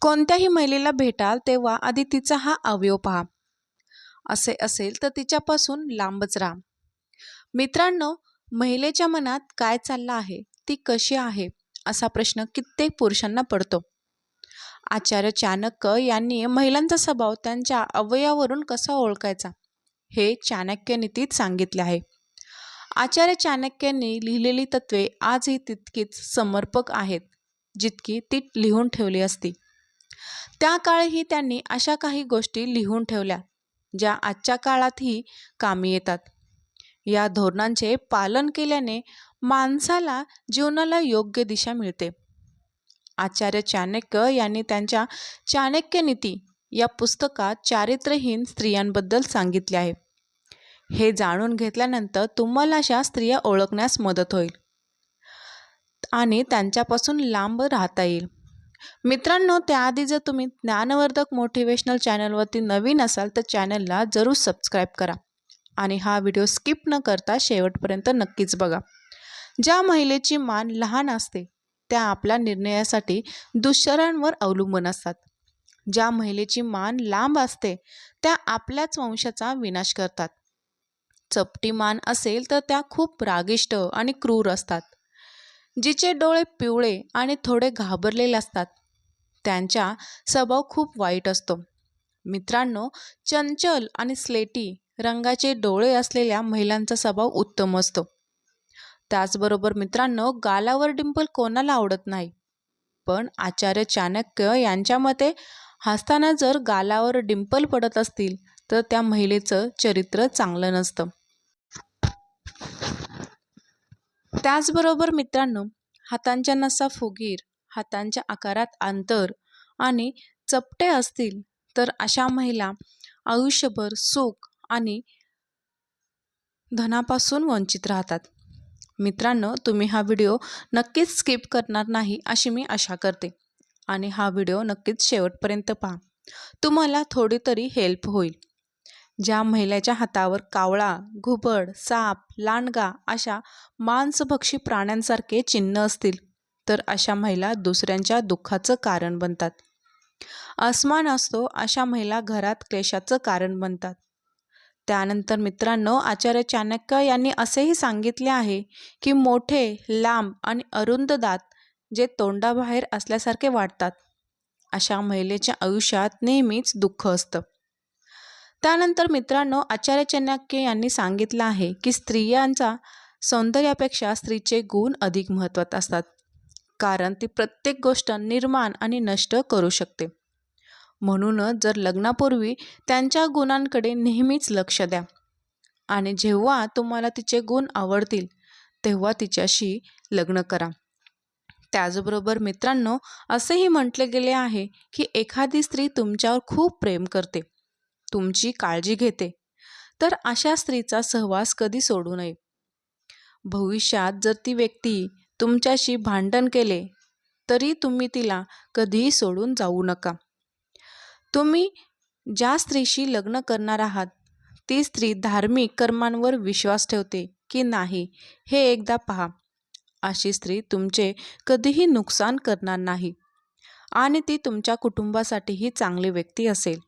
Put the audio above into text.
कोणत्याही महिलेला भेटाल तेव्हा आधी तिचा हा अवयव पहा. असे असेल तर तिच्यापासून लांबच राहा. मित्रांनो महिलेच्या मनात काय चाललं आहे? ती कशी आहे? असा प्रश्न कित्येक पुरुषांना पडतो. आचार्य चाणक्य यांनी महिलांचा स्वभाव त्यांच्या अवयवावरून कसा ओळखायचा? हे चाणक्य नीतीत सांगितले आहे. आचार्य चाणक्यांनी लिहिलेली तत्वे आजही तितकीच समर्पक आहेत जितकी ती लिहून ठेवली असती. त्या काळीही त्यांनी अशा काही गोष्टी लिहून ठेवल्या ज्या आजच्या काळातही कामी येतात. या धोरणांचे पालन केल्याने माणसाला जीवनाला योग्य दिशा मिळते. आचार्य चाणक्य यांनी त्यांच्या चाणक्य नीती या पुस्तकात चारित्र्यहीन स्त्रियांबद्दल सांगितले आहे. हे जाणून घेतल्यानंतर तुम्हाला अशा स्त्रिया ओळखण्यास मदत होईल आणि त्यांच्यापासून लांब राहता येईल. मित्रांनो त्याआधी जर तुम्ही ज्ञानवर्धक मोटिवेशनल चॅनलवरती नवीन असाल तर चॅनलला जरूर सबस्क्राईब करा आणि हा व्हिडिओ स्किप न करता शेवटपर्यंत नक्कीच बघा. ज्या महिलेची मान लहान असते त्या आपल्या निर्णयासाठी दुसऱ्यांवर अवलंबून असतात. ज्या महिलेची मान लांब असते त्या आपल्याच वंशाचा विनाश करतात. चपटी मान असेल तर त्या खूप रागिष्ट आणि क्रूर असतात. जिचे डोळे पिवळे आणि थोडे घाबरलेले असतात. त्यांचा स्वभाव खूप वाईट असतो. मित्रांनो चंचल आणि स्लेटी रंगाचे डोळे असलेल्या महिलांचा स्वभाव उत्तम असतो. त्याचबरोबर मित्रांनो गालावर डिंपल कोणाला आवडत नाही. पण आचार्य चाणक्य यांच्या मते हसताना जर गालावर डिंपल पडत असतील तर त्या महिलेचं चरित्र चांगलं नसतं. त्याचबरोबर मित्रांनो हातांच्या नसा फुगीर हातांच्या आकारात अंतर आणि चपटे असतील तर अशा महिला आयुष्यभर सुख आणि धनापासून वंचित राहतात. मित्रांनो तुम्ही हा व्हिडिओ नक्कीच स्किप करणार नाही अशी मी आशा करते. आणि हा व्हिडिओ नक्कीच शेवटपर्यंत पहा. तुम्हाला थोडी तरी हेल्प होईल. ज्या महिलेच्या हातावर कावळा घुबड साप लांडगा अशा मांसभक्षी प्राण्यांसारखे चिन्ह असतील तर अशा महिला दुसऱ्यांच्या दुःखाचं कारण बनतात. अस्मान असतो अशा महिला घरात क्लेशाचं कारण बनतात. त्यानंतर मित्रांनो आचार्य चाणक्य यांनी असेही सांगितले आहे की मोठे लांब आणि अरुंद दात जे तोंडाबाहेर असल्यासारखे वाटतात. अशा महिलेच्या आयुष्यात नेहमीच दुःख असतं. त्यानंतर मित्रांनो आचार्य चाणक्य यांनी सांगितलं आहे की स्त्रियांचा सौंदर्यापेक्षा स्त्रीचे गुण अधिक महत्त्वात असतात. कारण ती प्रत्येक गोष्ट निर्माण आणि नष्ट करू शकते. म्हणूनच जर लग्नापूर्वी त्यांच्या गुणांकडे नेहमीच लक्ष द्या आणि जेव्हा तुम्हाला तिचे गुण आवडतील तेव्हा तिच्याशी लग्न करा. त्याचबरोबर मित्रांनो असेही म्हटले गेले आहे की एखादी स्त्री तुमच्यावर खूप प्रेम करते. तुमची काळजी घेते. तर अशा स्त्रीचा सहवास कधी सोडू नये. भविष्यात जर ती व्यक्ती तुमच्याशी भांडण केले तरी तुम्ही तिला कधीही सोडून जाऊ नका. तुम्ही ज्या स्त्रीशी लग्न करणार आहात ती स्त्री धार्मिक कर्मांवर विश्वास ठेवते की नाही हे एकदा पहा. अशी स्त्री तुमचे कधीही नुकसान करणार नाही आणि ती तुमच्या कुटुंबासाठीही चांगली व्यक्ती असेल.